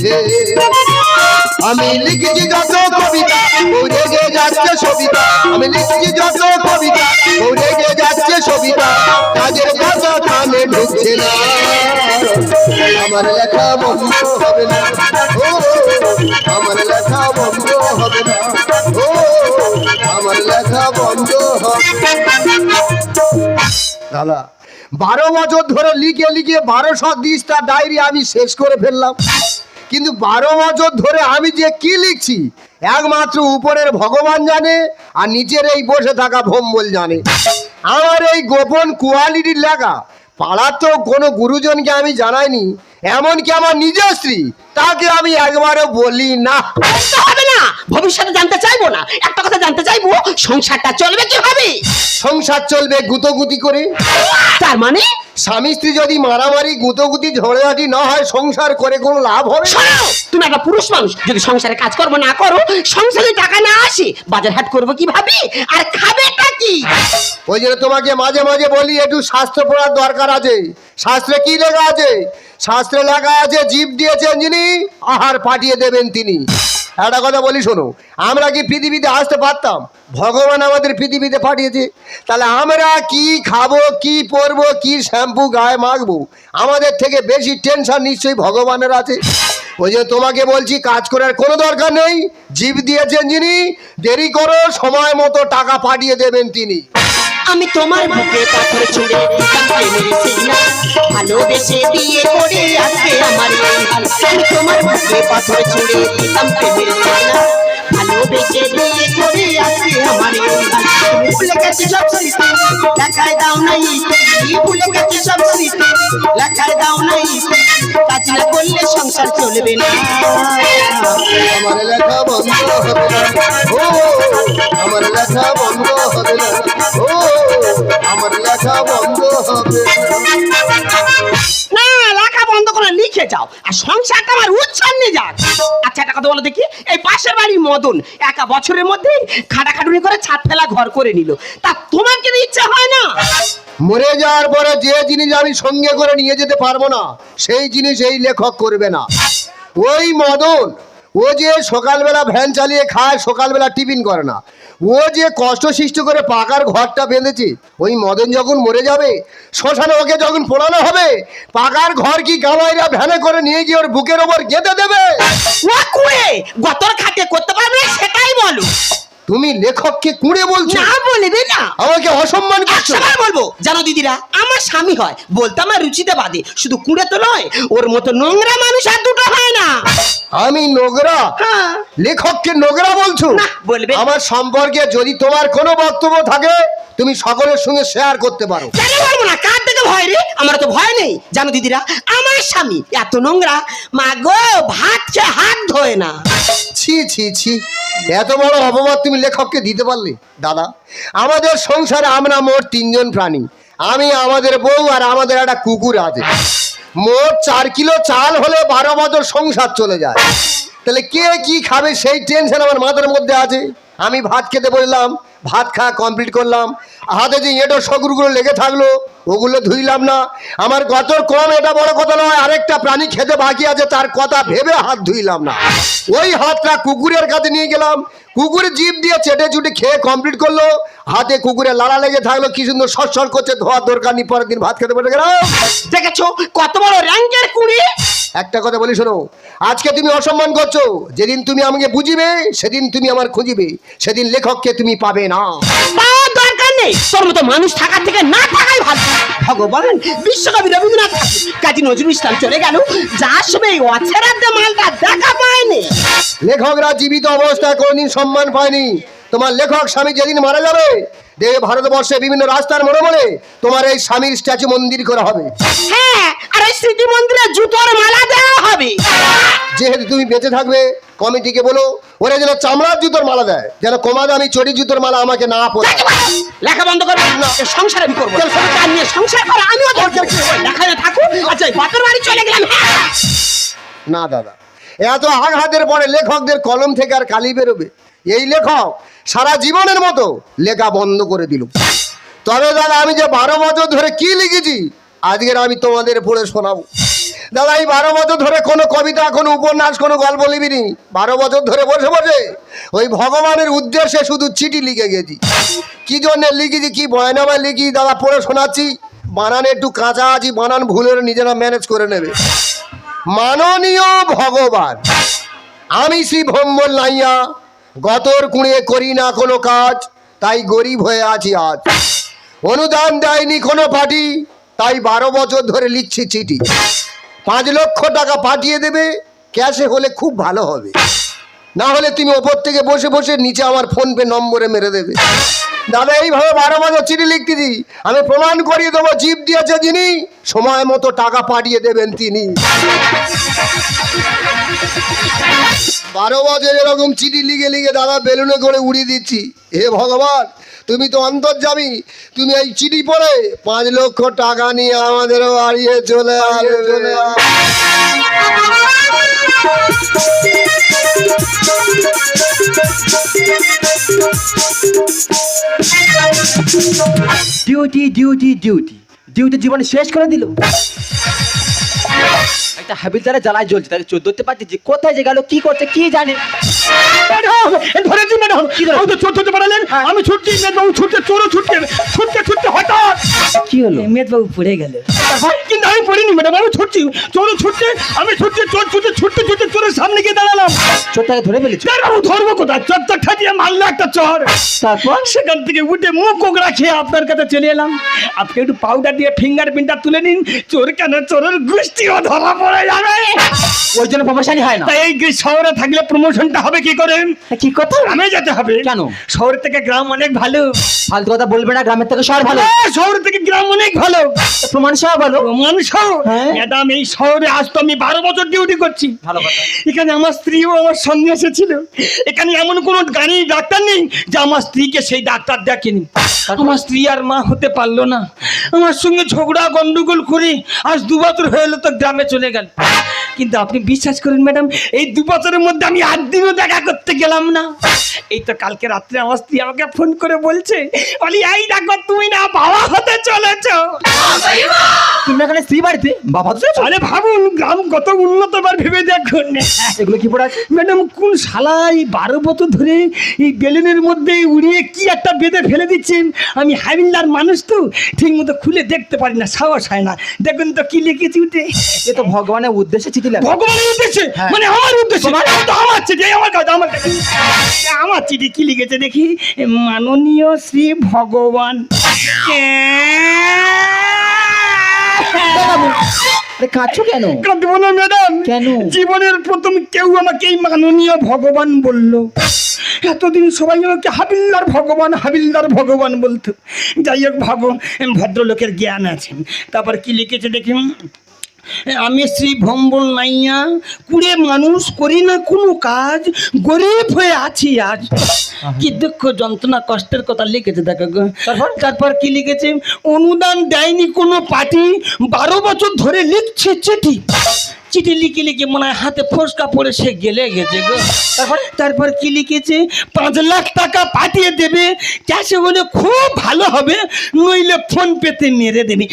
ঢুকছে আমি লিখেছি যত কবিতা রেগে যাচ্ছে সবিতা। আমি লিখেছি যত কবিতা রেগে যাচ্ছে সবিতা। কাজের কথা কানে ঢুকছে না। আমার লেখা বন্ধ হবে না। ও, আমার লেখা বন্ধ হবে না। ও, আমার লেখা বন্ধ হবে দাদা, বারো বছর ধরে লিখে লিখে বারোশো দিসটা ডায়েরি আমি শেষ করে ফেললাম। কিন্তু বারো বছর ধরে আমি যে কি লিখছি? একমাত্র উপরের ভগবান জানে আর নিচের এই বসে থাকা ভোম্বল জানে। আমার এই গোপন কোয়ালিটির লেখা, পাড়ার তো কোনো গুরুজনকে আমি জানাইনি এমনকি আমার নিজের স্ত্রী তাকে আমি একবারও বলি না। বলতে হবে না। ভবিষ্যতে জানতে চাইব না। একটা কথা জানতে চাইব সংসারটা চলবে কীভাবে? সংসার চলবে গুতোগুতি করে। তার মানে? স্বামী স্ত্রী যদি মারামারি গুতোগুতি ঝড়াঝাটি না হয় সংসার করে কোনো লাভ হবে। শোনো তুমি একটা পুরুষ মানুষ যদি সংসারে কাজ করব না করো সংসারে টাকা না আসে বাজার হাট করব কীভাবে? আর খাবেটা কি? ওই জন্য তোমাকে মাঝে মাঝে বলি একটু শাস্ত্র পড়ার দরকার আছে। শাস্ত্রে কি লেখা আছে? শাস্ত্রে লেখা আছে জীব দিয়েছেন যিনি আহার পাঠিয়ে দেবেন তিনি। একটা কথা বলি, শোনো, আমরা কি পৃথিবীতে আসতে পারতাম? ভগবান আমাদের পৃথিবীতে পাঠিয়েছে। তাহলে আমরা কি খাব, কি পরবো, কি শ্যাম্পু গায়ে মাখবো? আমাদের থেকে বেশি টেনশন নিশ্চয়ই ভগবানের আছে। ওই যে তোমাকে বলছি, কাজ করার কোনো দরকার নেই। জীব দিয়েছেন যিনি দেরি করো, সময় মতো টাকা পাঠিয়ে দেবেন তিনি। আমি তোমার বুকে পাথর ছুঁড়ে ভালোবেসে বিয়ে করে আজকে আমার। আমি তোমার বুকে পাথর ছুঁড়ে দিতাম প্রেমের সিগনাল ভালোবেসে বিয়ে করে আজকে আমার। ভুলে গেছি সব স্মৃতি, লেখায় দাও নাই ভুলে গেছি সব স্মৃতি, লেখায় দাও নাই কাজ না করলে সংসার চলবে না। আমার লেখা বন্ধ হবে না। ও, আমার লেখা বন্ধ হবে না। ও, আমার লেখা বন্ধ হবে। লিখে যাও, আর সংসারটা আমার উচ্ছন্নে যাক। আচ্ছা একটা কথা বলো দেখি, এই পাশের বাড়ি মদন, একা বছরের মধ্যে খাটাখাটুনি করে ছাদ ফেলা ঘর করে নিল। তা তোমার কি ইচ্ছা হয় না? মরে যাওয়ার পরে যে জিনিস আমি সঙ্গে করে নিয়ে যেতে পারব না, সেই জিনিস এই লেখক করবে না। ওই মদন ও যে সকালবেলা ভ্যান চালিয়ে খায়, সকালবেলা টিফিন করে না। ও যে কষ্ট সৃষ্টি করে পাকার ঘরটা বেঁধেছে, ওই মদন যখন মরে যাবে, শ্মশানে ওকে যখন পোড়ানো হবে, পাকার ঘর কি গামাইরা ভ্যানে করে নিয়ে গিয়ে ওর বুকের ওপর গেঁথে দেবে? ও কুয়ে গতর খাটে করতে পারবে সেটাই বলো। তুমি লেখককে কুঁড়ে বলছো? না বলবে না। আমাকে অসম্মান করছ? একশোবার বলব জানো দিদিরা আমার স্বামী হয় বলতে আমার রুচিতে বাদে। শুধু কুড়ে তো নয় ওর মতো নোংরা মানুষ আর দুটো হয় না। আমি নোংরা? হ্যাঁ। লেখককে নোংরা বলছো? না, বলবে। আমার সম্পর্কে যদি তোমার কোনো বক্তব্য থাকে তুমি সকলের সঙ্গে শেয়ার করতে পারো। কেন বলব না? কার থেকে ভয় রে? আমার তো ভয় নেই। জানো দিদিরা আমার স্বামী এত নোংরা মা গো ভাত হাত ধোয় না। ছি ছি ছি। এত বড় অপবাদ তুমি লেখককে দিতে পারলে? দাদা, আমাদের সংসারে আমরা মোট তিনজন প্রাণী। আমি, আমাদের বউ আর আমাদের একটা কুকুর আছে। মোট চার কিলো চাল হলে বারো বছর সংসার চলে যায়। তাহলে কে কি খাবে সেই টেনশন আমার মাথার মধ্যে আছে। আমি ভাত খেতে বললাম ভাত খাওয়া কমপ্লিট করলাম। হাতে যে এঁটো শগুরগুলো লেগে থাকল, ওগুলো ধুইলাম না। আমার গতর কম এটা বড় কথা নয়, আরেকটা প্রাণী খেতে বাকি আছে, তার কথা ভেবে হাত ধুইলাম না। ওই হাতটা কুকুরের কাছে নিয়ে গেলাম। কুকুর জীব দিয়ে চেটে চুটে খেয়ে কমপ্লিট করল। হাতে কুকুরে লালা লেগে থাকল কি সুন্দর সরসর করছে ধোয়ার দরকার নেই পরের দিন ভাত খেতে বসে গেলাম। দেখেছ? কত বড় র্যাঙ্কের কুড়ি? একটা কথা বলি শোনো আজকে তুমি অসম্মান করছ যেদিন তুমি আমাকে বুঝিবে সেদিন তুমি আমার খুঁজিবে সেদিন লেখককে তুমি পাবে না। পাওয়ার দরকার নেই তোর মতো মানুষ থাকার থেকে না থাকাই ভালো। ভগবান বিশ্বকবি রবীন্দ্রনাথ কাজী নজরুল ইসলাম চলে গেল যার সময় অছেরাতে মালটা দেখা পায়নি। লেখকরা জীবিত অবস্থায় কোনোদিন সম্মান পায়নি। তোমার লেখক স্বামী যেদিন মারা যাবে দেবে ভারতবর্ষে বিভিন্ন রাস্তার মোড়ে মোড়ে তোমার এই স্বামীর স্ট্যাচু মন্দির করা হবে। হ্যাঁ আর ওই স্মৃতি মন্দিরে জুতোর মালা দেওয়া হবে। যেহেতু তুমি বেঁচে থাকবে কমিটিকে বলো ওরা যেন চামড়ার জুতোর মালা দেয় যেন কমা দামি চটি জুতোর মালা আমাকে না পড়ে লেখা বন্ধ করব না সংসার আমি করব তার নিয়ে সংসার করা আমিও দরকার থাকুক আচ্ছা বাপের বাড়ি চলে গেলাম হ্যাঁ। না দাদা। এত আঘাতের পরে লেখকদের কলম থেকে আর কালি বেরোবে। এই লেখক সারা জীবনের মতো লেখা বন্ধ করে দিল। তবে দাদা, আমি যে বারো বছর ধরে কি লিখেছি, আজকের আমি তোমাদের পড়ে শোনাবো। দাদা, এই বারো বছর ধরে কোনো কবিতা, কোনো উপন্যাস, কোনো গল্প লিবিনি বারো বছর ধরে বসে বসে ওই ভগবানের উদ্দেশ্যে শুধু চিঠি লিখে গেছি। কি জন্য লিখেছি, কি বয়নামায় লিখি, দাদা, পড়ে শোনাচ্ছি। বানান একটু কাঁচা আছি বানান ভুলের নিজেরা ম্যানেজ করে নেবে। মাননীয় ভগবান, আমি শ্রী ভম্বল নাইয়া গতর কুঁড়ে করি না কোনো কাজ, তাই গরিব হয়ে আছি আজ। অনুদান দেয়নি কোনো পার্টি, তাই বারো বছর ধরে লিখছি চিঠি। পাঁচ লক্ষ টাকা পাঠিয়ে দেবে, ক্যাশে হলে খুব ভালো হবে। না হলে তুমি ওপর থেকে বসে বসে নিচে আমার ফোন পে নম্বরে মেরে দেবে। দাদা, এইভাবে বারো বছর চিঠি লিখতেছি আমি প্রমাণ করিয়ে দেবো জিপ দিয়েছে যিনি, সময় মতো টাকা পাঠিয়ে দেবেন তিনি। বারো বছর এরকম চিঠি লিখে লিখে দাদা বেলুনে করে উড়িয়ে দিচ্ছি, হে ভগবান, তুমি তো অন্তর্জামী তুমি এই চিঠি পড়ে পাঁচ লক্ষ টাকা নিয়ে আমাদের বাড়িয়ে চলে আসবে। ডিউটি ডিউটি ডিউটি ডিউটি জীবন শেষ করে দিল। একটা হাবিলদারে জ্বালায় জ্বলছে তাকে চোদ্দ ধরতে পারছি যে কোথায় যে গেল কি করছে কি জানে? ম্যাডাম ধরেছি ম্যাডাম কি ধরে? আমি তো চোর ধরতে পারলেন হ্যাঁ। আমি ছুটছি ম্যাডাম ছুটতে চোরও ছুটতে ছুটতে ছুটতে হঠাৎ। কি হলো? মেদবাবু পড়ে গেল। কিন্তু আমি পড়িনি ম্যাডাম আমি ছুটছি চোরও ছুটছে আমি ছুটছি চোর ছুটতে ছুটতে ছুটতে চোরের সামনে গিয়ে দাঁড়ালাম। চোরটাকে ধরে ফেলেছে? বাবু ধরবো কোথায়? চোরটা ঠাটিয়ে মারলো একটা চর। তারপর? সেখান থেকে উঠে মুখ কোকড়া খেয়ে আপনার কাছে চলে এলাম। আপনি একটু পাউডার দিয়ে ফিঙ্গার প্রিন্টটা তুলে নিন চোর কেন? চোরের গোষ্ঠীও ধরা পড়ে যাবে। ওই জন্য প্রমোশনই হয় না। এই শহরে থাকলে প্রমোশনটা হবে কি করে? কি কথা? গ্রামে যেতে হবে। কেন? শহর থেকে গ্রাম অনেক ভালো। ফালতু কথা বলবে না গ্রামের থেকে শহর ভালো। শহর থেকে গ্রাম অনেক ভালো। প্রমাণ সহ ভালো মানুষ হ্যাঁ। ম্যাডাম এই শহরে আজ তো আমি বারো বছর ডিউটি করছি। ভালো কথা। এখানে আমার স্ত্রীও আমার সঙ্গে এসেছিল। এখানে এমন কোনো গাড়ি ডাক্তার নেই যে আমার স্ত্রীকে সেই ডাক্তার দেখেনি। আমার স্ত্রী আর মা হতে পারল না। আমার সঙ্গে ঝগড়া গন্ডগোল করে আজ দু বছর হয়ে এলো তো গ্রামে চলে গেল। কিন্তু আপনি বিশ্বাস করুন ম্যাডাম এই দু বছরের মধ্যে আমি আট দিনও দেখা করতে গেলাম না। এই তো কালকে রাত্রে আমার স্ত্রী আমাকে ফোন করে বলছে বলি এই দেখো তুমি না বাবা হতে চলেছো। তুমি এখানে স্ত্রী বাড়িতে? বাবা তো আরে ভাবুন গ্রাম কত উন্নত এবার ভেবে দেখুন। এগুলো কি পড়ে ম্যাডাম কোন শালাই বারো বছর ধরে এই বেলুনের মধ্যে উড়িয়ে কি একটা বেঁধে ফেলে দিচ্ছেন আমি হাবিলদার মানুষ তো ঠিক মতো খুলে দেখতে পারি না সাহস হয় না। দেখুন তো কি লিখেছি উঠে। এ তো ভগবানের উদ্দেশ্যে চিঠি লেখা। ভগবানের উদ্দেশ্যে? হ্যাঁ। মানে আমার উদ্দেশ্যে? তো আমার চিঠি আমার কাছে আমার কাছে আমার চিঠি কি লিখেছে দেখি? মাননীয় শ্রী ভগবান। আরে কেন? কাঁদবো না ম্যাডাম। কেন? জীবনের প্রথম কেউ আমাকে এই মাননীয় ভগবান বলল। এতদিন সবাই আমাকে হাবিলদার ভগবান হাবিলদার ভগবান বলতো। যাই হোক ভাগ ভদ্রলোকের জ্ঞান আছে। তারপর কি লিখেছে দেখি? আমি শ্রী ভম্বল নাইয়া কুড়ে মানুষ করি না কোনো কাজ গরিব হয়ে আছি আজ কি দুঃখ যন্ত্রণা কষ্টের কথা লিখেছে দেখো। তারপর? তারপর কি লিখেছে অনুদান দেয়নি কোনো পার্টি বারো বছর ধরে লিখছে চিঠি চিঠি লিখে লিখে মনে হয় হাতে ফসকা পড়ে সে গেলে গেছে গো। তারপর তারপর কি লিখেছে? পাঁচ লাখ টাকা পাঠিয়ে দেবে ক্যাশে হলে খুব ভালো হবে নইলে ফোন পেতে মেরে দেবে।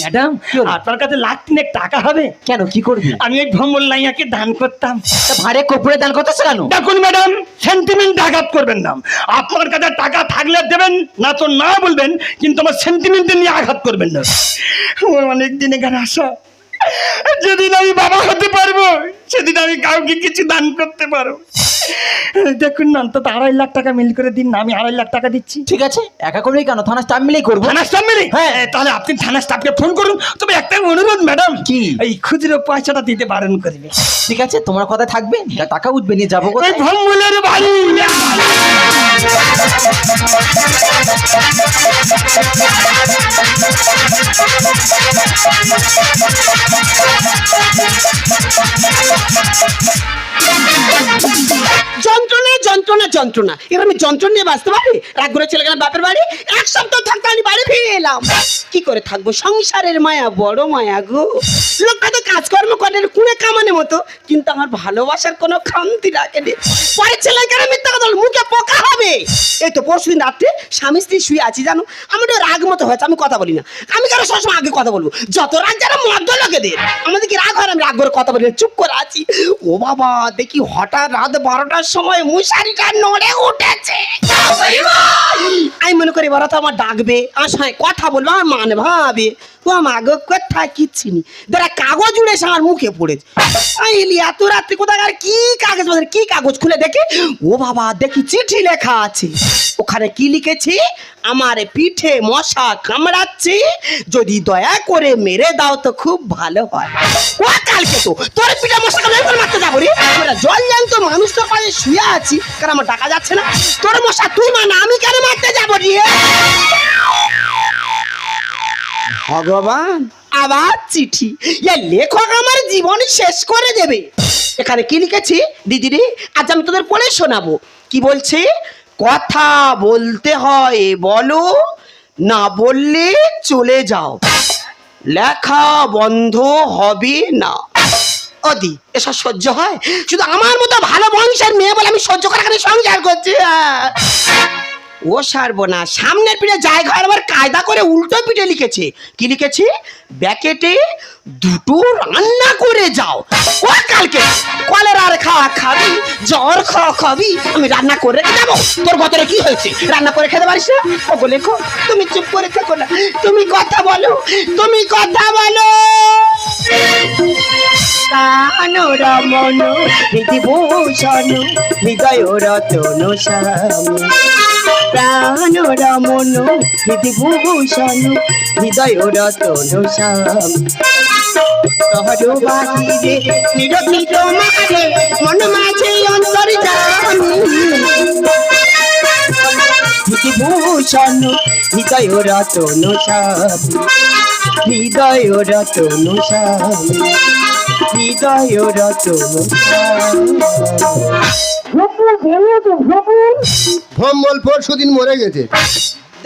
ম্যাডাম আপনার কাছে লাখ তিনেক টাকা হবে? কেন কি করবি? আমি ওই ভ্রমণ লাইয়াকে দান করতাম। ভারে কপুরে দান করতেছে কেন? দেখুন ম্যাডাম সেন্টিমেন্ট আঘাত করবেন না। আপনার কাছে টাকা থাকলে দেবেন না তো না বলবেন কিন্তু আমার সেন্টিমেন্টে নিয়ে আঘাত করবেন না। আমার অনেক দিন এখানে আসা। যেদিন আমি বাবা হতে পারব সেদিন আমি কাউকে কিছু দান করতে পারব। দেখুন না অন্তত আড়াই লাখ টাকা মিল করে দিন না আমি আড়াই লাখ টাকা দিচ্ছি। ঠিক আছে একা করবি কেন? থানা স্টাফ মিলেই করব। থানা স্টাফ মিলে হ্যাঁ। তাহলে আপনি থানা স্টাফকে ফোন করুন তবে একটা অনুরোধ ম্যাডাম কি? এই খুচরো পয়সাটা দিতে বারণ করবে। ঠিক আছে তোমার কথা থাকবে টাকা উঠবে নিয়ে যাব ওই কোথায়? ভম্বলের বাড়ি। যন্ত্রণে, যন্ত্রণা যন্ত্রণা। এবার আমি যন্ত্রণা নিয়ে বাঁচতে পারি? রাগ করে বাপের বাড়ি? এক সপ্তাহ আমি বাড়ি এলাম। কি করে থাকব? সংসারের মায়া, বড় মায়া গো। কাজকর্ম করে মতো। কিন্তু আমার ভালোবাসার কোনো মিথ্যা কথা পোকা হবে। এই তো পরশু দিন রাত্রে স্বামী স্ত্রী শুয়ে আছি, জানো? আমি তো রাগ মতো হয়েছে, আমি কথা বলি না। আমি কেন সবসময় আগে কথা বলব? যত রাগ যারা মধ্য লোকেদের। আমাদের কি রাগ হয় আমি রাগ করে কথা বলি? চুপ করে আছি। ও বাবা দেখি হঠাৎ রাত বারোটার সময় মশারিটা নড়ে উঠেছে। আমি মনে করি এবার তো আমার ডাকবে আমার সঙ্গে কথা বলব, আমার মান ভাবে। ও আমার কোথায় কিচ্ছি নি দাঁড়া কাগজ উড়েছে আমার মুখে পড়েছে। আমি এলি এত কোথায় আর কি কাগজ কি কাগজ খুলে দেখি? ও বাবা, দেখি চিঠি লেখা আছে। ওখানে কি লিখেছি? আমার পিঠে মশা কামড়াচ্ছে। যদি দয়া করে মেরে দাও তো খুব ভালো হয়। ও কালকে তো তোর পিঠে মশা কামড়ে করে মারতে যাব রে? আমরা জল জ্যান্ত মানুষ তো পাশে শুয়ে আছি কারণ আমার টাকা যাচ্ছে না। তোর মশা তুই মানা আমি কেন মারতে যাব রে? ভগবান। আবার চিঠি। এ লেখক আমার জীবন শেষ করে দেবে। এখানে কি লিখেছি? দিদি রে আজ আমি তোদের পড়ে শোনাবো। কি বলছে? কথা বলতে হয়, বলো, না বললে চলে যাও। লেখা বন্ধ হবে না। অদি, এসব সহ্য হয়? শুধু আমার মতো ভালো বংশের মেয়ে বলে আমি সহ্য করে এখানে সংসার করছি হ্যাঁ। ও না। সামনের পিঠে জায়গা আবার কায়দা করে উল্টো পিঠে লিখেছে। কি লিখেছে? ব্যাকেটে দুটো রান্না করে যাও। ও কালকে কলেরার খাওয়া খাবি, জ্বর খাওয়া খাবি, আমি রান্না করে রেখে যাব তোর ভেতরে কি হয়েছে? রান্না করে খেতে পারিস না? বলে লেখো, তুমি চুপ করে থেকো না। তুমি কথা বলো, তুমি কথা বলো। কানরমন বিধিভূষণ হৃদয় রতন স্বামী প্রাণরমন বিধিভূষণ হৃদয় রতন স্বামী তহর বাহিরে নিরখিত মারে মন মাঝে অন্তর জানি। বিধিভূষণ হৃদয় রতন স্বামী হৃদয় রতন স্বামী হৃদয় রতন ভম্বল পরশু দিন মরে গেছে।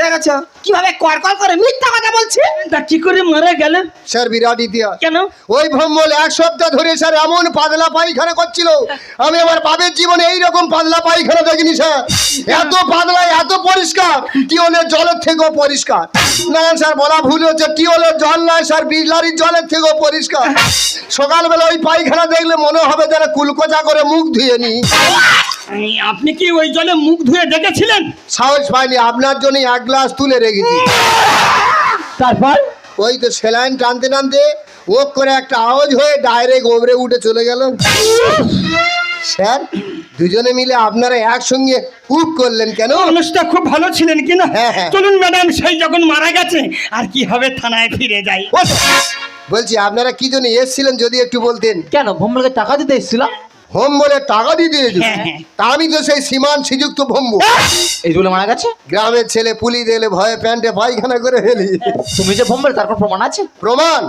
দেখেছ? কীভাবে কড়কড় করে মিথ্যা কথা বলছে? তা কি করে মারা গেল? স্যার বিরাট ইতিহাস। কেন? ওই ভম্বল এক সপ্তাহ ধরে স্যার এমন পাতলা পায়খানা করছিল। আমি আমার বাবের জীবনে এই রকম পাতলা পায়খানা দেখিনি স্যার। এত পাতলা এত পরিষ্কার টিওলের জলের থেকেও পরিষ্কার। না স্যার বলা ভুল হচ্ছে টিওলের জল নয় স্যার বিজলারির জলের থেকেও পরিষ্কার। সকালবেলা ওই পায়খানা দেখলে মনে হবে যেন কুলকোচা করে মুখ ধুয়ে নি। আপনি কি ওই জলে মুখ ধুয়ে দেখেছিলেন সাহস পাইনি আপনার জন্য এক গ্লাস তুলে রেখেছি। তারপর? ওই তো সেলাইন টানতে টানতে ও করে একটা আওয়াজ হয়ে ডাইরেক্ট ওবরে উঠে চলে গেল। স্যার দুজনে মিলে আপনারা একসঙ্গে উপ করলেন কেন? মানুষটা খুব ভালো ছিলেন কিনা হ্যাঁ, হ্যাঁ। চলুন ম্যাডাম সেই যখন মারা গেছে আর কি হবে থানায় ফিরে যাই। বলছি আপনারা কি জন্য এসছিলেন যদি একটু বলতেন? কেন ভোমলকে টাকা দিতে এসেছিলাম হোম বলে টাকা দিতে এসেছি। হ্যাঁ, হ্যাঁ। তা আমি তো সেই সীমান শ্রীযুক্ত ভম্ব। এই বলে মারা গেছে? গ্রামের ছেলে পুলিশ এলে ভয়ে প্যান্টে পায়খানা করে ফেলি। তুমি যে ভোমল তারপর প্রমাণ আছে? প্রমাণ?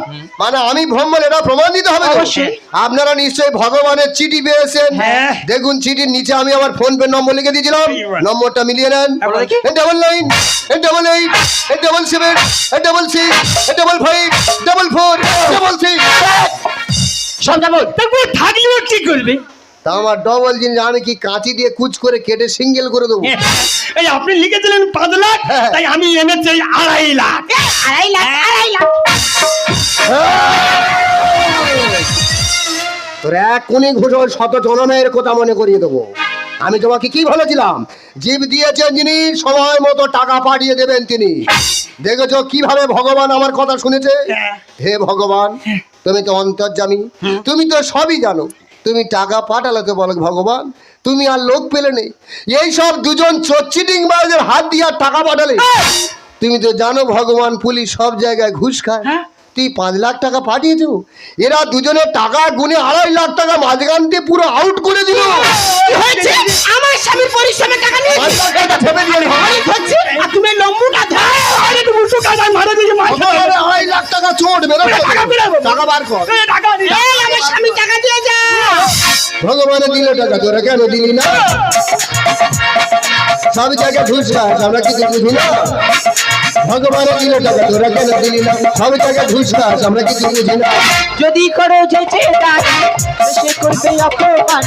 মানে আমি ভ্রমণ এটা প্রমাণ দিতে হবে অবশ্যই। আপনারা নিশ্চয়ই ভগবানের চিঠি পেয়েছেন। হ্যাঁ। দেখুন চিঠির নিচে আমি আমার ফোন পে নম্বর লিখে দিয়েছিলাম। নম্বরটা মিলিয়ে নেন। Double nine double eight double seven double six double five double four double six সব যাব তারপর থাকলেও কি করবে? তা আমার ডবল জিনিস আমি কি কাঁচি দিয়ে কুচ করে কেটে সিঙ্গেল করে দেবো? এই আপনি লিখেছিলেন পাঁচ লাখ হ্যাঁ। তাই আমি এনেছি আড়াই লাখ। আড়াই লাখ আড়াই লাখ। তোর এক কোনি ঘুষো শত জনমের কথা মনে করিয়ে দেবো। আমি তোমাকে কি বলেছিলাম? জীব দিয়েছেন যিনি সময় মতো টাকা পাঠিয়ে দেবেন তিনি। দেখেছ কীভাবে ভগবান আমার কথা শুনেছে? হ্যাঁ। হে ভগবান তুমি তো অন্তর্জামী তুমি তো সবই জানো। তুমি টাকা পাঠালে তো বলো ভগবান তুমি আর লোক পেলে নেই। এইসব দুজন চিটিং বাজের হাত দিয়ে আর টাকা পাঠালে। তুমি তো জানো ভগবান পুলিশ সব জায়গায় ঘুষ খায়। হ্যাঁ। তুই পাঁচ লাখ টাকা পাঠিয়েছো? এরা দুজনে টাকা গুনে আড়াই লাখ টাকা মাঝখান দিয়ে পুরো আউট করে দিল। হয়েছে? আমার স্বামীর পরিশ্রমের টাকা নিয়ে টাকা ঠেপে দিয়ে দিল। হচ্ছে আর তুমি লম্বুটা ধর। আরে তুমি উঠো কাজা মারা দিয়েছে মাথা আড়াই লাখ টাকা চোট বেরো। টাকা। টাকা বার কর। টাকা দিন। আমার স্বামী টাকা দিয়ে যা। ভগবানের দিলে টাকা তোরা কেন দিলি না? সব জায়গায় ঘুষ খাস আমরা কিছু বুঝি না ভগবানের দিল টাকা তোরা কেন দিলি না? সব জায়গায় ঘুষ খাস আমরা কিছু বুঝি না? যদি করো যেছে দান শেষে করবে অপমান।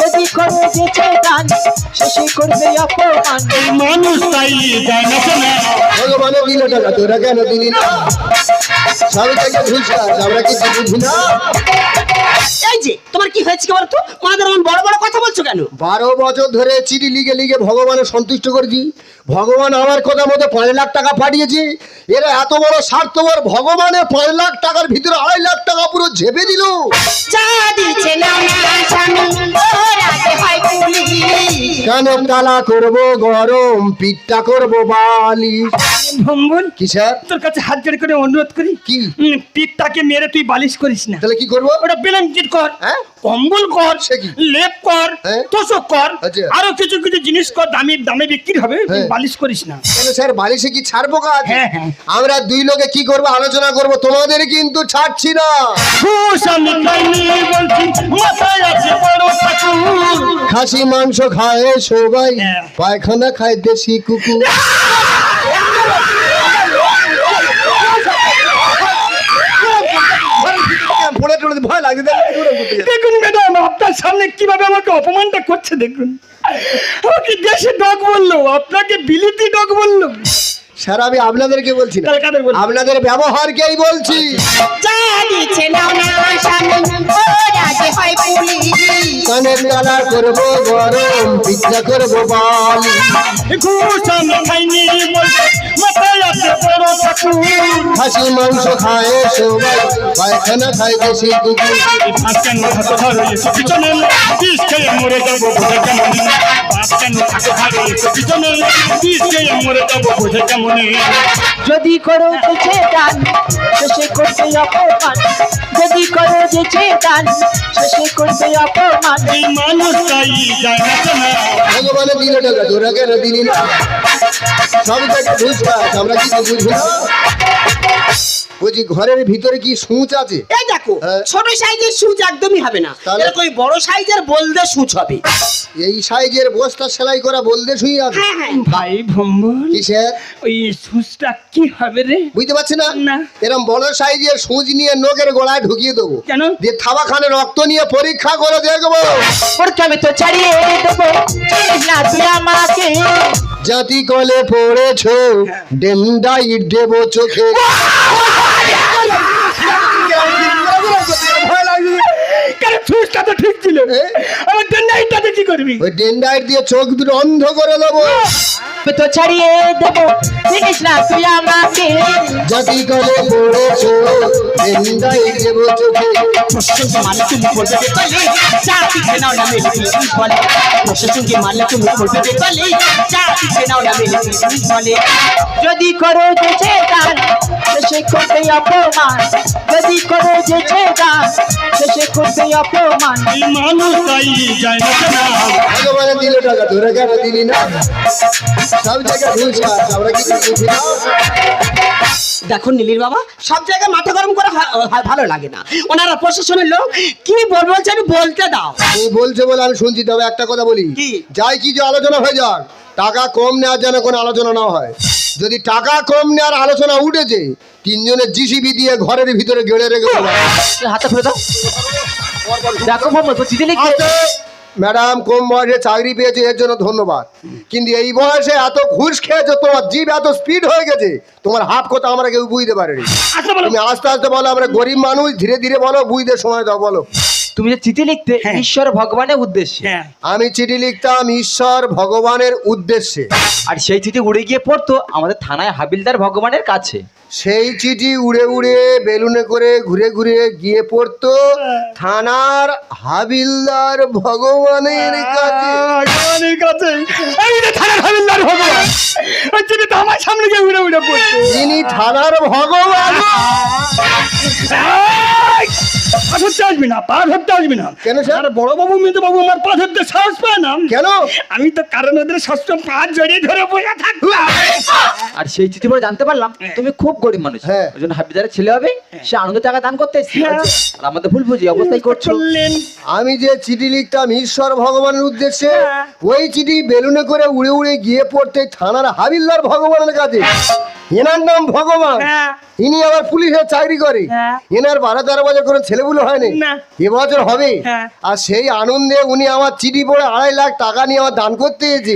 যদি করো যেছে দান শেষে করবে অপমান। মানুষ তাই না। শোনা ভগবানের দিল টাকা তোরা কেন দিলি না? সব জায়গায় ঘুষ খাস আমরা কিছু বুঝি না? এই যে তোমার কি হয়েছে কি বলতো? মাদের বড় বড় কথা বলছো কেন? বারো বছর ধরে চিঠি লিখে লিখে ভগবানের সন্তুষ্ট করেছি। ভগবান আমার কথা মতো পাঁচ লাখ টাকা পাঠিয়েছি। এরা এত বড় স্বার্থপর ভগবানের পাঁচ লাখ টাকার ভিতরে আড়াই লাখ টাকা পুরো ঝেপে দিল। যা দিচ্ছে না আমার স্বামী ওর আগে হয় পুলিশ কানের তালা করব গরম পিঠটা করব বালি? ভম্বল কি স্যার? তোর কাছে হাত জোড় করে অনুরোধ করি। কি? পিঠটাকে মেরে তুই বালিশ করিস না। তাহলে কি করব? ওটা ব্ল্যাঙ্কেট কর হ্যাঁ? কম্বল কর সে লেপ কর হ্যাঁ? তোষক কর আচ্ছা। আরও কিছু কিছু জিনিস কর দামি দামে বিক্রি হবে। হ্যাঁ। বালিশ করিস না। কেন স্যার বালিশে কি ছাড়বো কাজ হ্যাঁ, হ্যাঁ। আমরা দুই লোকে কি করব আলোচনা করব তোমাদের কিন্তু ছাড়ছি না। খাসি মাংস খায় সবাই হ্যাঁ। পায়খানা খায় দেশি কুকুর। ভয় লাগে দেখুন ম্যাডাম আপনার সামনে কীভাবে আমাকে অপমানটা করছে দেখুন। আমাকে দেশে ডগ বলল আপনাকে বিলিতি ডগ বলল। স্যার আমি আপনাদেরকে বলছি না। আপনাদের ব্যবহারকেই বলছি। কানের তালা করব গরম পিজ্জা করব বাল। খাইনি বলছে। খাসি মাংস খায় সবাই পায়খানা খায় বাস কেন থাকো ধরো এসে পিছনে বিষ খেয়ে মরে যাব বোঝে কেমন? বাস কেন থাকো ধরো এসে পিছনে বিষ খেয়ে মরে যাব বোঝে কেমন? যদি করো যেছে দান শেষে করবে অপমান। যদি করো যেছে দান শেষে করবে অপমান। এই মানুষটাই যায় না দিল টাকা তোরা কেন দিলি না সব জায়গায় ঘুষ আমরা কিছু বুঝি না। বলছি ঘরের ভিতরে কি সূচ আছে? এই দেখো হ্যাঁ। ছোট সাইজের সুচ একদমই হবে না। তাহলে? এরকম ওই বড় সাইজের বলদে সুচ হবে। এই সাইজের বস্তা সেলাই করা বলতে আছে। হ্যাঁ হ্যাঁ। ভাই ভম্বল কি স্যার ওই কি হবে রে? বুঝতে পারছি না। না। এরকম বড় সাইজের সূচ নিয়ে নোকের গোড়ায় ঢুকিয়ে দেবো। কেন? দিয়ে থাবা খানে রক্ত নিয়ে পরীক্ষা করে দেখব। আমি তো ছাড়িয়ে দেবো। না তুই আমাকে জাতি কলে পড়েছ ডেন্ডাইট দেব চোখে। কেন সুসটা তো ঠিক ছিল। এ? আমার ডেন্ডাইটটাতে কি করবি? ওই ডেন্ডাইট দিয়ে চোখ দুটো অন্ধ করে দেবো। আমি তো ছাড়িয়ে দেবো। চিনিস না তুই আমাকে। জাতি কলে পড়েছ ডেন্ডাইট দেব চোখে। প্রশাসনকে মারলে তুমি করবে বেতালে যা পিছে নাও না বলে। তুমি যা পিছে নাও না বলে। যদি করো দান শেষে করবে অপমান। যদি করো যেছে দান শেষে অপমান। এই মানুষটাই যায় না শোনা দিল টাকা তোরা কেন দিলি না? সব জায়গায় ঘুষ খাস আমরা কিছু বুঝি না? দেখো নীলির বাবা সব জায়গায় মাথা গরম করে ভালো লাগে না। ওনারা প্রশাসনের লোক কি বলব বলছে আমি বলতে দাও। বলছো বলে আমি শুনছি তবে একটা কথা বলি। যাই কি যে আলোচনা হয়ে যাক টাকা কম নেওয়ার যেন কোনো আলোচনা না হয়। যদি টাকা কম নেওয়ার আলোচনা উঠেছে তিনজনের জিসিবি দিয়ে ঘরের ভিতরে গেড়ে রেখে হাতে ফেলে দাও। দেখো আচ্ছা, ম্যাডাম কম বয়সে চাকরি পেয়েছে এর জন্য ধন্যবাদ। কিন্তু এই বয়সে এত ঘুষ খেয়েছো তোমার জিভ এত স্পিড হয়ে গেছে তোমার হাত কথা আমরা কেউ বুঝতে পারিনি। আচ্ছা তুমি আস্তে আস্তে বলো আমরা গরিব মানুষ ধীরে ধীরে বলো বুঝতে সময় দাও বলো। তুমি যে চিঠি লিখতে হ্যাঁ। ঈশ্বর ভগবানের উদ্দেশ্যে। হ্যাঁ। আমি চিঠি লিখতাম ঈশ্বর ভগবানের উদ্দেশ্যে। আর সেই চিঠি উড়ে গিয়ে পড়তো আমাদের থানায় হাবিলদার ভগবানের কাছে। সেই চিঠি উড়ে উড়ে বেলুনে করে ঘুরে ঘুরে গিয়ে পড়তো থানার হাবিলদার ভগবানের কাছে। ভগবানের কাছে। থানার হাবিলদার ভগবান। ওই চিঠি তো আমার সামনে গিয়ে উড়ে উড়ে থানার ভগবান! পা ধরতে আসবি না পা ধরতে আসবি না। কেন স্যার? আর বড় বাবু মেয়ে বাবু আমার পা ধরতে সাহস পায় না। কেন? আমি তো কারণ ওদের সবসময় পা জড়িয়ে ধরে বসে থাকব। আর সেই চিঠি পড়ে জানতে পারলাম তুমি খুব গরিব মানুষ। হ্যাঁ। ওই জন্য হাবিদারের ছেলে হবে সে আনন্দ টাকা দান করতে হ্যাঁ। আর আমাদের ভুল বুঝি অবস্থায় করছ। আমি যে চিঠি লিখতাম ঈশ্বর ভগবানের উদ্দেশ্যে হ্যাঁ। ওই চিঠি বেলুনে করে উড়ে উড়ে গিয়ে পড়তে থানার হাবিলদার ভগবানের কাছে। এনার নাম ভগবান। হ্যাঁ। ইনি আবার পুলিশের চাকরি করে। হ্যাঁ। এনার বারো তেরো বছর করে ছেলেগুলো হয়নি? এবছর হবে হ্যাঁ। আর সেই আনন্দে উনি আমার চিঠি পড়ে আড়াই লাখ টাকা নিয়ে আমার দান করতে এসেছে।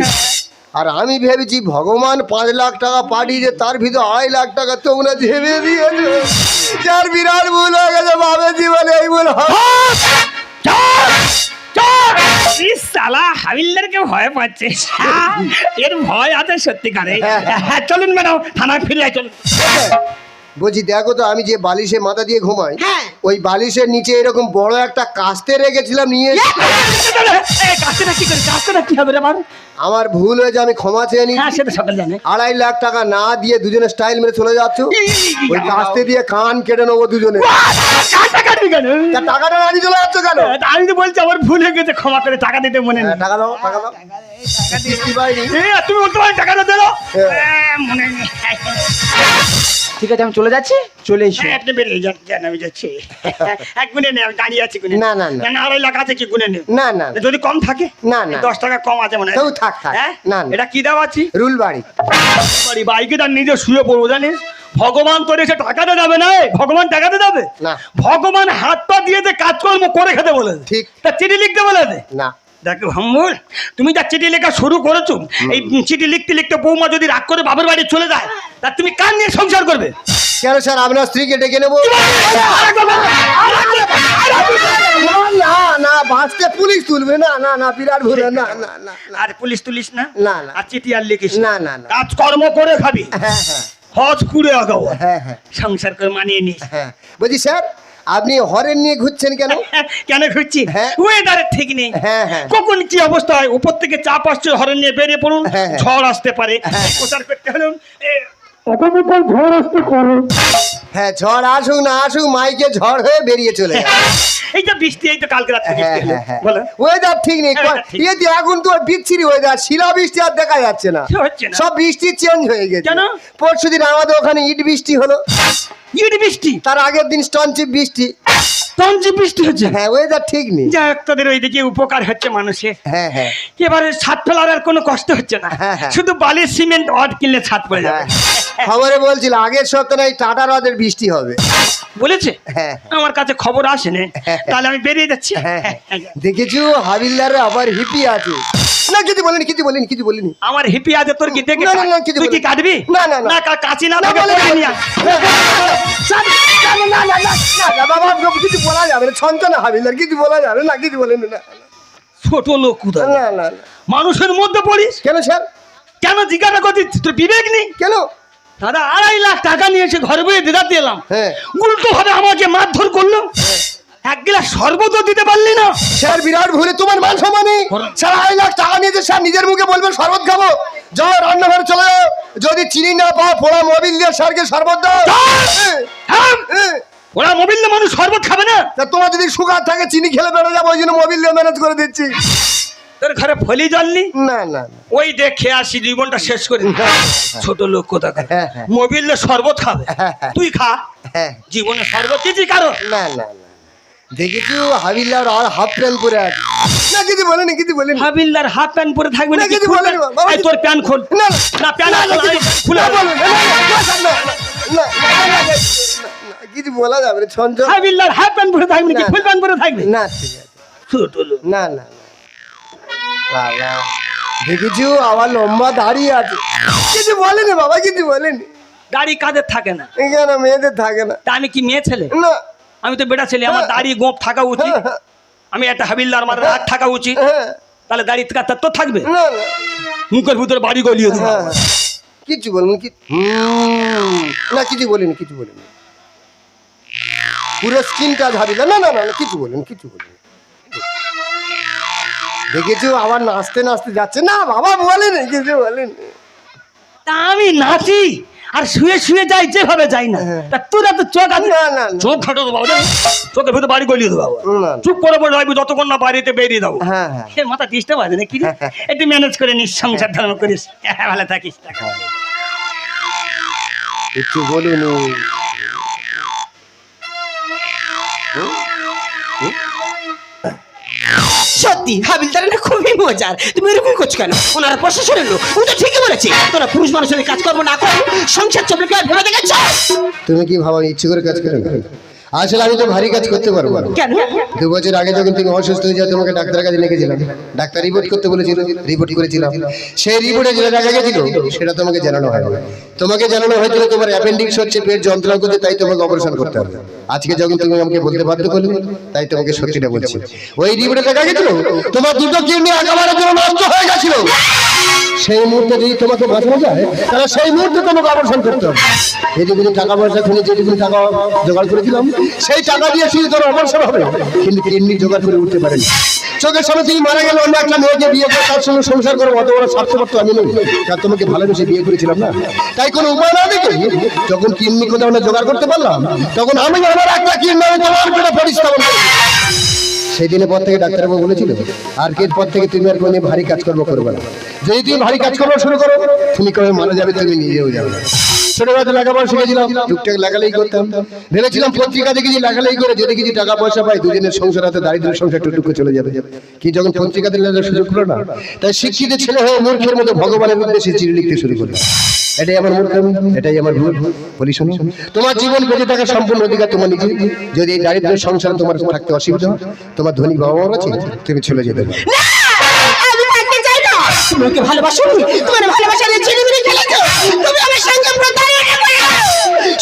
আর আমি ভেবেছি ভগবান পাঁচ লাখ টাকা পাঠিয়েছে তার ভিতরে আড়াই লাখ টাকা তোমরা ভেবে দিয়েছ। যার বিরাট ভুল হয়ে গেছে ভাবে জীবনে এই ভুল হাবিলদারকে ভয় পাচ্ছে। এর ভয় আছে সত্যিকারে। হ্যাঁ। চলুন ম্যাডাম থানায় ফিরে চলুন বলছি দেখো তো আমি যে বালিশে মাথা দিয়ে ঘুমাই হ্যাঁ। ওই বালিশের নিচে এরকম বড় একটা কাস্তে রেখেছিলাম নিয়ে রে আমার ভুল হয়েছে আমি ক্ষমা চেয়ে নিই হ্যাঁ আড়াই লাখ টাকা না দিয়ে দুজনে স্টাইল মেরে চলে যাচ্ছ? ওই কাস্তে দিয়ে কান কেটে নেব দুজনে। টাকাটা না চলে যাচ্ছ কেন? আমি তো বলছি আমার ভুল হয়ে গেছে ক্ষমা করে টাকা দিতে মনে হ্যাঁ, নেই টাকা দাও। টাকা দাও তুমি বলতে পারো টাকাটা দিলো হ্যাঁ। মনে নেই। ঠিক আছে আমি চলে যাচ্ছি চলে এসো হ্যাঁ, আপনি বেরিয়ে যান যান আমি যাচ্ছি এক গুনে নেই আমি দাঁড়িয়ে আছি গুনে না, না, না। না আড়াই লাখ আছে কি গুনে নেই না না না। যদি কম থাকে না, না। দশ টাকা কম আছে মনে হয় তাও থাক, থাক। হ্যাঁ? না, না। এটা কি দেওয়া আছি রুল বাড়ি বাড়ি বাইকে তার নিজে শুয়ে পড়ব জানিস ভগবান তোর এসে টাকাতে দেবে না এ? ভগবান টাকাতে দেবে না। ভগবান হাত পা দিয়ে যে কাজকর্ম করে খেতে বলে ঠিক। তা চিঠি লিখতে বলে না দেখো হাম্বুল তুমি যা চিঠি লেখা শুরু করেছ এই চিঠি লিখতে লিখতে বৌমা যদি রাগ করে বাবার বাড়ি চলে যায় তা তুমি কান নিয়ে সংসার করবে কেন স্যার আপনার স্ত্রীকে ডেকে নেব না না বাঁচতে পুলিশ তুলবে না না না বিরাট ভুল না না না। আর পুলিশ তুলিস না না, না। আর চিঠি আর লিখিস না, না, না। কাজ কর্ম করে খাবি হ্যাঁ হ্যাঁ হজ আগাও হ্যাঁ হ্যাঁ সংসার করে মানিয়ে নিস হ্যাঁ বলছি স্যার আপনি হরেন নিয়ে ঘুরছেন কেন? কেন হ্যাঁ। ওয়েদারের ঠিক নেই। হ্যাঁ, হ্যাঁ। কখন কি অবস্থা হয়? উপর থেকে চাপ আসছে হরেন নিয়ে বেরিয়ে পড়ুন হ্যাঁ, হ্যাঁ। ঝড় আসতে পারে। প্রচার করতে হলো ঝড় আসতে পারে। হ্যাঁ ঝড় আসুক না আসুক মাইকে ঝড় হয়ে বেরিয়ে চলে যায় এই যে বৃষ্টি এই তো কালকে হ্যাঁ হ্যাঁ হ্যাঁ। ওয়েদার ঠিক নেই। হ্যাঁ, ঠিক। তো এখন তো বিচ্ছিরি ওয়েদার শিলা বৃষ্টি আর দেখা যাচ্ছে না? সব বৃষ্টি চেঞ্জ হয়ে গেছে। কেন? পরশু দিন আমাদের ওখানে ইট বৃষ্টি হলো। ইট বৃষ্টি। তার আগের দিন স্টনচিপ বৃষ্টি। বৃষ্টি হচ্ছে? হ্যাঁ ওয়েদার ঠিক নেই। তোদের ওইদিকে উপকার হচ্ছে মানুষের হ্যাঁ হ্যাঁ। এবারে ছাদ ফেলার আর কোনো কষ্ট হচ্ছে না। হ্যাঁ, হ্যাঁ। শুধু বালির সিমেন্ট অট কিনলে ছাদ পড়ে যাবে। হ্যাঁ। খবরে বলছিল আগের সপ্তাহে টাটা হ্রদের বৃষ্টি হবে। বলেছে। আমার কাছে খবর আসেনি। তাহলে আমি বেরিয়ে যাচ্ছি। দেখেছ হাবিলদারে আবার হিপি আছে। না কিছু বলিনি কিছু বলিনি কিছু বলিনি। আমার হিপি আছে তোর কি দেখে না, না, কিছু তুই কি কাটবি? না, না, না। কাঁচি না না। না, না, না, বাবা কিছু বলা যাবে না। ছঞ্চনা হাবিলদার কিছু বলা যাবে না কিছু বলেন না ছোট লোক কোথায়? না না মানুষের মধ্যে পড়িস? কেন স্যার? কেন জিজ্ঞাসা করছিস? তোর বিবেক নেই? কেন? দাদা আড়াই লাখ টাকা নিয়ে এসে ঘরে বয়ে দিদা এলাম। হ্যাঁ। উল্টো ভাবে আমাকে মারধর করল? এক গিলাস শরবত দিতে পারলি না? স্যার বিরাট ভুলে তোমার মান সম্মানই স্যার আড়াই লাখ টাকা নিয়েছে স্যার নিজের মুখে বলবেন শরবত খাব। যাও রান্নাঘরে চলে যাও। যদি চিনি না পাও পোড়া মোবিল দিয়ে স্যারকে শরবত দাও। হ্যাঁ, হ্যাঁ? হ্যাঁ। ওরা মোবিল দিয়ে মানুষ শরবত খাবে না? তা তোমার যদি সুগার থাকে চিনি খেলে বেড়ে যাব ওই জন্য মোবিল দিয়ে ম্যানেজ করে দিচ্ছি। তোর ঘরে ফলি জল না না। ওই দেখে আসি জীবনটা শেষ করে। ছোট লোক কোথা হ্যাঁ, হ্যাঁ। মোবিল শরবত খাবে। হ্যাঁ, হ্যাঁ। তুই খা। হ্যাঁ। জীবনে শরবত দিচ্ছি কারও? না না। দেখেছি হাবিলদার আর হাফ প্যান্ট পরে আছে না কিছু বলেনি কিছু বলেনি হাবিলদার হাফ প্যান্ট পরে থাকবে না কিছু বলেনি এই তোর প্যান্ট খোল না না প্যান্ট খুলে বল না কিছু বলা যাবে না ছঞ্জন হাবিলদার হাফ প্যান্ট পরে থাকবে না ফুল প্যান্ট পরে থাকবে না ঠিক আছে ছোট না না বাবা দেখেছি আমার লম্বা দাঁড়িয়ে আছে কিছু বলেনি বাবা কিছু বলেনি দাড়ি কাদের থাকে না কেন মেয়েদের থাকে না তা আমি কি মেয়ে ছেলে না আমি তো বেটা ছেলে আমার দাড়ি গোপ থাকা উচিত। হ্যাঁ, হ্যাঁ, আমি একটা হাবিলদার আমার রাগ থাকা উচিত। হ্যাঁ, তাহলে দাড়ি কাতার তো থাকবে। না না। মুখের ভিতরে বাড়ি গলিয়ে দেবো। হ্যাঁ, হ্যাঁ। কিছু বলুন কি না কিছু বলিনি কিছু বলিনি। পুরো স্কিনটা ঝাড়িল না না না না, কিছু বলুন কিছু বলুন। দেখেছ আবার নাচতে নাচতে যাচ্ছে। না বাবা বলেনি কিছু বলেন। তা আমি নাচি। আর শুয়ে শুয়ে যাই যেভাবে যাই না। তা তোরা তো চোখ আছে? না, না, না। চোখ ফাটো দেবো বাবা চোখের ভেতরে বাড়ি গলিয়ে দেবো বাবা না। চুপ করে বলে রাখবি যতক্ষণ না বাড়িতে বেরিয়ে দেবো হ্যাঁ, হ্যাঁ। সে মাথা ডিস্টার্ব আছে নাকি রে? একটু ম্যানেজ করে নিস সংসার ধারণ করিস। হ্যাঁ, ভালো থাকিস। একটু বলুন সত্যি হাবিলদার না খুবই মজার। তুমি এরকম করছ কেন? ওনারা প্রশাসনের লোক। ও তো ঠিকই বলেছে। তোরা পুরুষ মানুষের কাজ করব না করো সংসার চলবে কি আর ভেবে দেখেছ? তুমি কি ভাবা ইচ্ছে করে কাজ করো? আসলে আমি তো ভারী কাজ করতে পারব কেন? দু বছর আগে যখন তুমি অসুস্থ হয়ে যাও তোমাকে ডাক্তারের কাছে লিখেছিলাম ডাক্তার রিপোর্ট করতে বলেছিল রিপোর্ট করেছিলাম। সেই রিপোর্টে যেটা দেখা গেছিল সেটা তোমাকে জানানো হয় তোমাকে জানানো হয়েছিল তোমার অ্যাপেন্ডিক্স হচ্ছে পেট যন্ত্রণা করতে তাই তোমাকে অপারেশন করতে হবে। আজকে যখন তুমি আমাকে বলতে বাধ্য করলে, তাই তোমাকে সত্যিটা বলছি। ওই রিপোর্টে দেখা গেছিল? তোমার দুটো কিডনি একেবারে জন্য নষ্ট হয়ে গেছিল। সেই মুহূর্তে যদি তোমাকে বাঁচানো যায়, তাহলে সেই মুহূর্তে তোমাকে অপারেশন করতে হবে। যেটুকুনি টাকা পয়সা খুলে যেটুকুনি টাকা জোগাড় করেছিলাম, সেই টাকা দিয়ে শুধু তোর অপারেশন হবে। কিন্তু কিডনি জোগাড় করে উঠতে পারেনি। চোখের সামনে তুমি মারা গেলে অন্য একটা মেয়েকে বিয়ে করে তার সঙ্গে সংসার করে, অত বড় স্বার্থপর তো আমি নই। কারণ তোমাকে ভালোবেসে বিয়ে করেছিলাম না? তাই কোনো উপায় না দেখে যখন কিডনি কোথাও আমরা জোগাড় করতে পারলাম, তখন আমি আমার একটা কিডনি আমি তোমার করে পরিস্থাপন করি সেই দিনের পর থেকে ডাক্তারবাবু বলেছিল আর এর পর থেকে তুমি আর কোনো ভারী কাজকর্ম করবে না। যদি তুমি ভারী কাজকর্ম শুরু করো, তুমি কবে মারা যাবে তুমি নিজেও যাবে। ছোটবেলাতে লেখাপড়া শিখেছিলাম টুকটাক লেখালেই করতাম। ভেবেছিলাম পত্রিকা দেখে লেখালেই করে যদি কিছু টাকা পয়সা পাই দুজনের সংসার হাতে দারিদ্র সংসার টুকটুকু চলে যাবে। কি যখন পত্রিকাতে লেখার সুযোগ হলো না? তাই শিক্ষিত ছেলে হয়ে মূর্খের মতো ভগবানের উদ্দেশ্যে চিঠি লিখতে শুরু করলাম। এটাই আমার মূর্খ এটাই আমার ভুল বলি শোনো। তোমার জীবন বেঁচে থাকার সম্পূর্ণ অধিকার তোমার নিজে যদি এই দারিদ্র সংসার তোমার থাকতে অসুবিধা হয়, তোমার ধনী বাবা মার আছে তুমি চলে যেতে পারো ভালোবাসো তোমার ভালোবাসা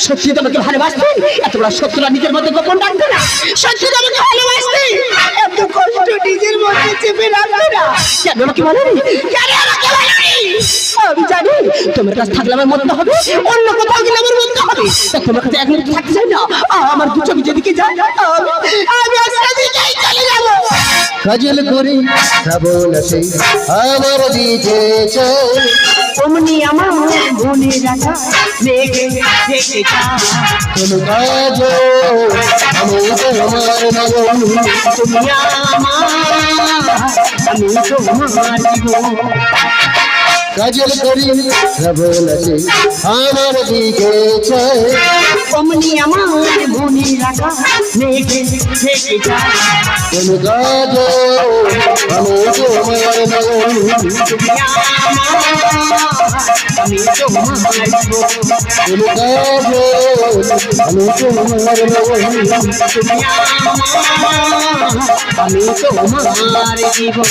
সত্যি তোমাকে ভালোবাসতে এত বড় সত্যটা নিজের মধ্যে গোপন রাখবে না। সত্যি তোমাকে ভালোবাসতে এত কষ্ট নিজের মধ্যে চেপে রাখবে না। কেন আমাকে বলনি? কেন আমাকে বলনি? আমি জানি তোমার কাছে থাকলে আমার মরতে হবে, অন্য কোথাও গেলে আমার মরতে হবে। তা তোমার কাছে এক মিনিট থাকতে চাই না। আমার দু চোখ যেদিকে যায়, আমি- সেদিকেই চলে যাব। কাজল করি না সেই। আমার দিতে চাই অমনি আমার মনে রাখা কাজ আমি মগন তুমি আমার আমি তোমার জীবন। কাজল করি সেই আমার দিকে চাই অমনি আমার মনে রাখা লেগে থেকে আমি তোমার মগন তুমি আমার আমি তোমার আমি তোমার মগন তুমি আমার আমি তোমার জীবন।